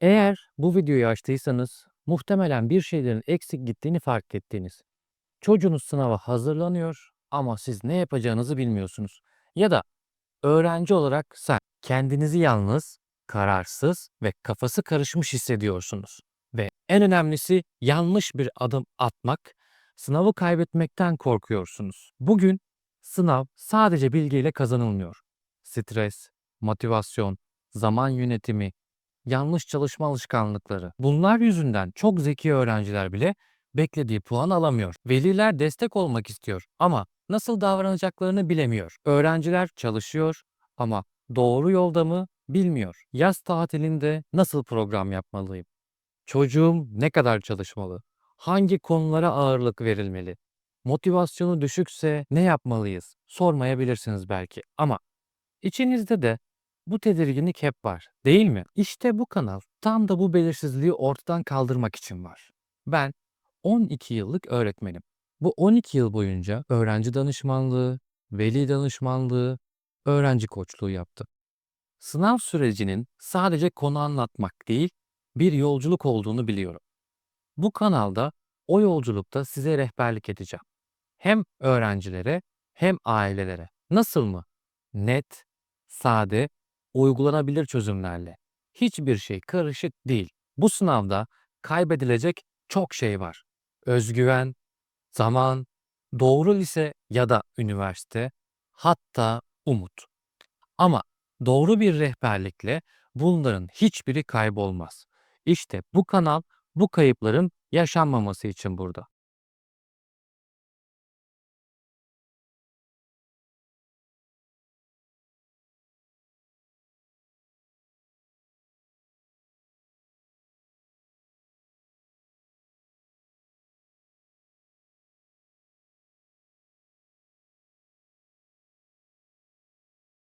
Eğer bu videoyu açtıysanız muhtemelen bir şeylerin eksik gittiğini fark ettiniz. Çocuğunuz sınava hazırlanıyor ama siz ne yapacağınızı bilmiyorsunuz. Ya da öğrenci olarak sen kendinizi yalnız, kararsız ve kafası karışmış hissediyorsunuz. Ve en önemlisi yanlış bir adım atmak, sınavı kaybetmekten korkuyorsunuz. Bugün sınav sadece bilgiyle kazanılmıyor. Stres, motivasyon, zaman yönetimi, yanlış çalışma alışkanlıkları. Bunlar yüzünden çok zeki öğrenciler bile beklediği puan alamıyor. Veliler destek olmak istiyor ama nasıl davranacaklarını bilemiyor. Öğrenciler çalışıyor ama doğru yolda mı bilmiyor. Yaz tatilinde nasıl program yapmalıyım? Çocuğum ne kadar çalışmalı? Hangi konulara ağırlık verilmeli? Motivasyonu düşükse ne yapmalıyız? Sormayabilirsiniz belki ama içinizde de bu tedirginlik hep var, değil mi? İşte bu kanal tam da bu belirsizliği ortadan kaldırmak için var. Ben 12 yıllık öğretmenim. Bu 12 yıl boyunca öğrenci danışmanlığı, veli danışmanlığı, öğrenci koçluğu yaptım. Sınav sürecinin sadece konu anlatmak değil, bir yolculuk olduğunu biliyorum. Bu kanalda o yolculukta size rehberlik edeceğim. Hem öğrencilere hem ailelere. Nasıl mı? Net, sade, uygulanabilir çözümlerle. Hiçbir şey karışık değil. Bu sınavda kaybedilecek çok şey var. Özgüven, zaman, doğru lise ya da üniversite, hatta umut. Ama doğru bir rehberlikle bunların hiçbiri kaybolmaz. İşte bu kanal bu kayıpların yaşanmaması için burada.